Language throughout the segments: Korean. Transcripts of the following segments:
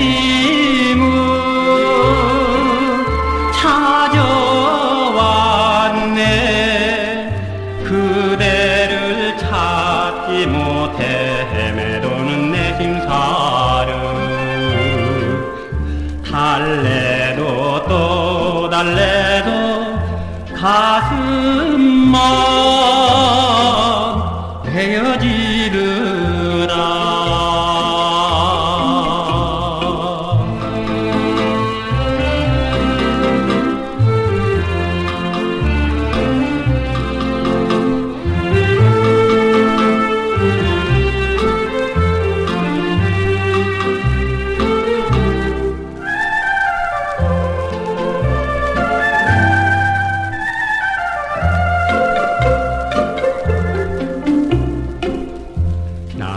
옛님은 찾아왔네. 그대를 찾지 못해 헤매도는 내 심사를 달래도 또 달래도 가슴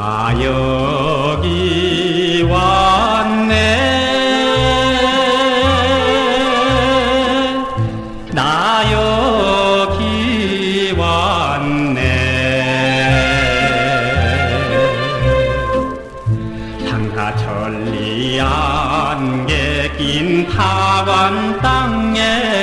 나 여기 왔네. 나 여기 왔네. 상사천리 안개 낀 타관 땅에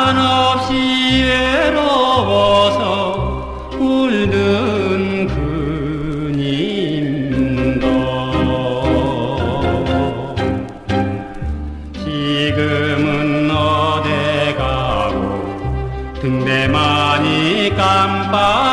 한없이 외로워서 울는 그님도. 지금은 어디 가고 등대만이 깜빡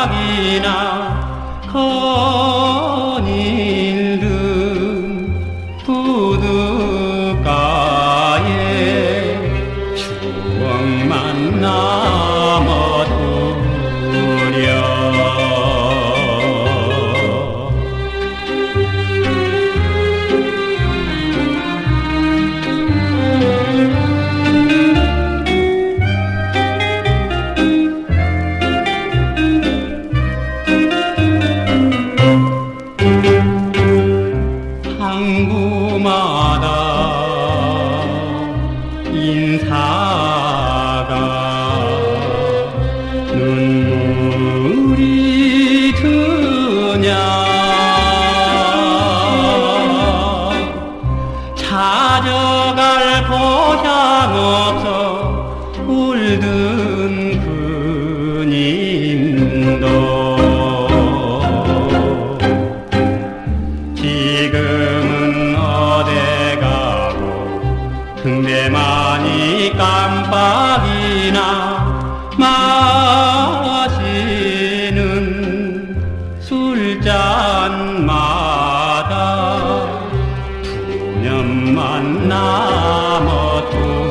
고향 없어 울든 군인도. 지금은 어디 가고 등대만이 깜빡이 怎么那么多